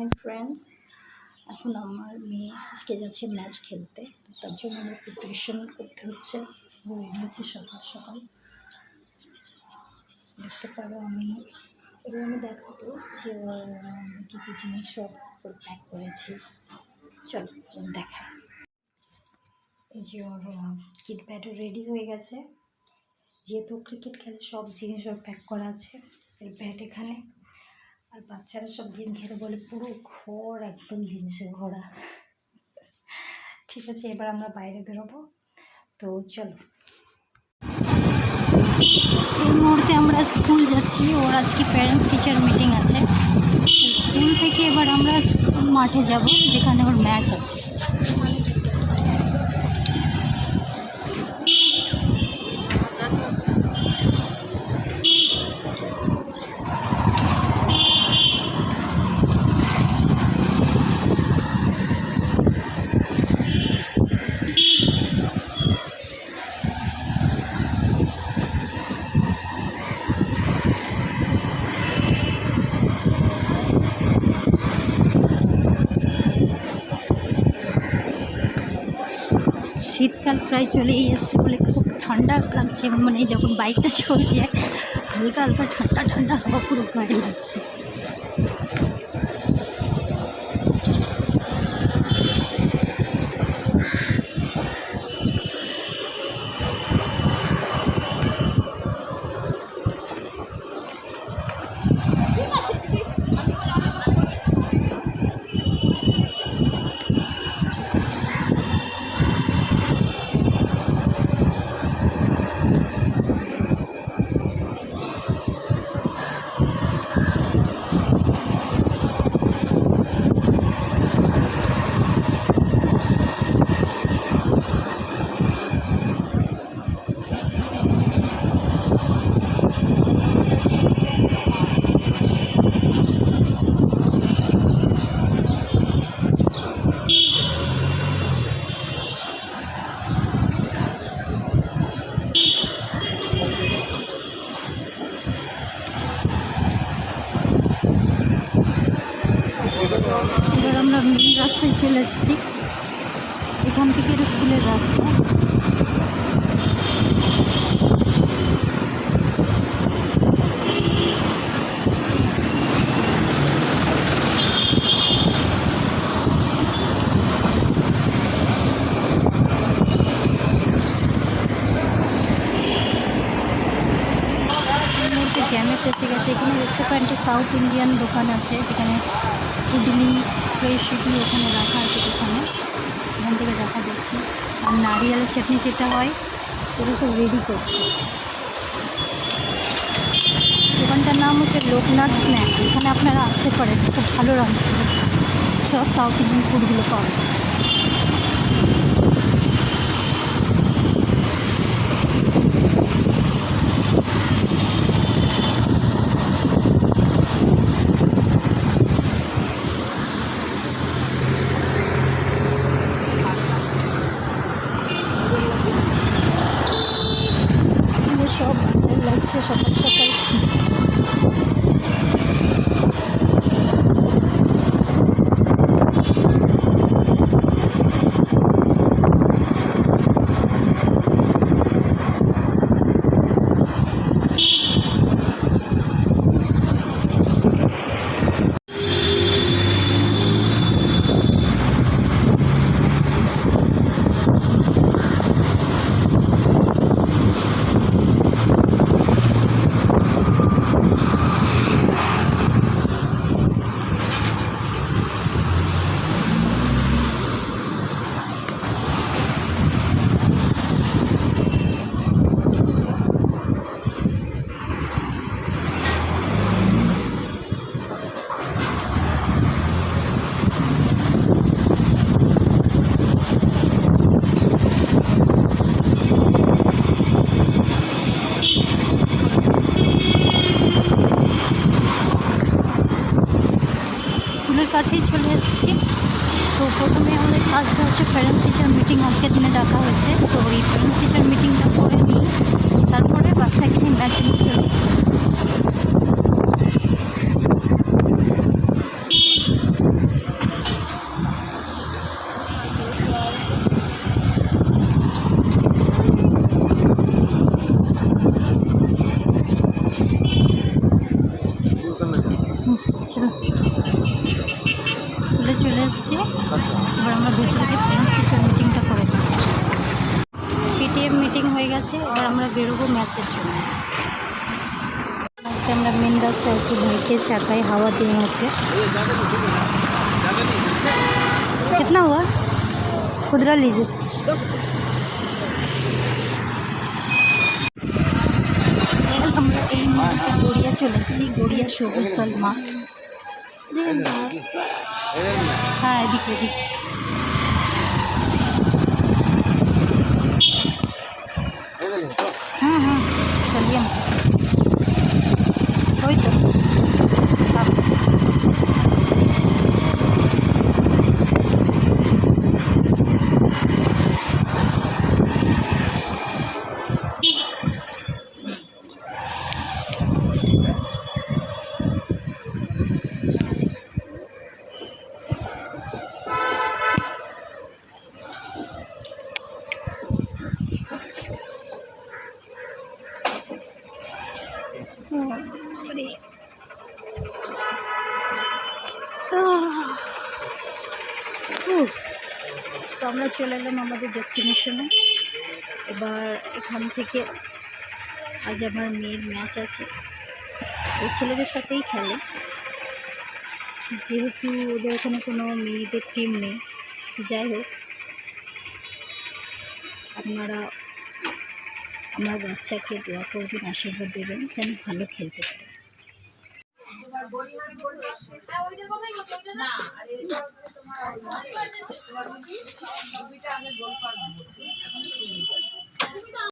Hi friends এখন আমার মেয়ে আজকে যাচ্ছে ম্যাচ খেলতে। তার জন্য আমার প্রিপারেশন করতে হচ্ছে। হচ্ছে সকাল সকাল। দেখতে পারো আমি। এবার আমি দেখাবো যে কী কী জিনিস সব প্যাক করেছি। চলো দেখা এই যে ওর কিট রেডি হয়ে গেছে। যেহেতু ক্রিকেট খেলে সব জিনিস ওর প্যাক করা আছে। এর ব্যাট এখানে। আর বাচ্চারা সব গেম খেলে বলে পুরো ঘর একদম জিনিসে ঘোরা ঠিক আছে, এবার আমরা বাইরে বেরোবো। তো চলো। এই মুহূর্তে আমরা স্কুল যাচ্ছি, ওর আজকে প্যারেন্টস টিচার মিটিং আছে। স্কুল থেকে এবার আমরা মাঠে যাব, যেখানে ওর ম্যাচ আছে। শীতকাল প্রায় চলেই এসছে বলে খুব ঠান্ডা লাগছে। মানে যখন বাইকটা চলছে, হালকা হালকা ঠান্ডা ঠান্ডা হওয়া পুরো গায়ে লাগছে। আমরা মেন রাস্তায় চলে এসেছি। এখান থেকে স্কুলের রাস্তা। জ্যামে ফেসে গেছে। এখানে দেখতে পারেন একটা সাউথ ইন্ডিয়ান দোকান আছে, যেখানে ইডলি ফ্রেশ ইডলি ওখানে রাখা আছে ওখানে ওখান থেকে দেখা যাচ্ছে। আর নারিয়ালের চাটনি যেটা হয়, সেটা সব রেডি করছে। দোকানটার নাম হচ্ছে লোকনাথ স্ন্যাক্স। এখানে আপনারা আসতে পারেন। খুব ভালো রান্না। সব সাউথ ইন্ডিয়ান ফুডগুলো পাওয়া যায় এখানে সব বাচ্চা লাগছে সকাল সকাল স্কুলের কাছেই চলে এসেছি। তো প্রথমে আমাদের কাজটা হচ্ছে প্যারেন্টস টিচার মিটিং আজকে দিনে ডাকা হয়েছে। তো এই প্যারেন্টস টিচার মিটিংটা করে নিই। তারপরে বাচ্চাকে ম্যাচে খেলব স্কুলে চলে এসেছি এবার আমরা ভেতরে গিয়ে প্যারেন্টস টিচার মিটিংটা করে নেব পিটিএম মিটিং হয়ে গেছে এবার আমরা বেরোবো ম্যাচের জন্য আজকে আমরা মেন রাস্তায় আছি ভাইকে চাকায় হাওয়া দিয়ে হচ্ছে कितना हुआ खुदरा लीजिए আমরা এই মুহূর্তে গড়িয়া চলে এসেছি গড়িয়া সবুজতল মাঠ হ্যাঁ এদিকে এদিকে আমরা চলে এলাম আমাদের ডেস্টিনেশনে। এবার এখান থেকে আজ আমার মেয়ের ম্যাচ আছে। ওই ছেলেদের সাথেই খেলে। যেহেতু ওদের ওখানে কোনো মেয়েদের টিম নেই, যাই হোক। আপনারা, আমার বাচ্চাকে দোয়া করবেন, আশীর্বাদ দেবেন, যেন ভালো খেলতে পারে। তোমার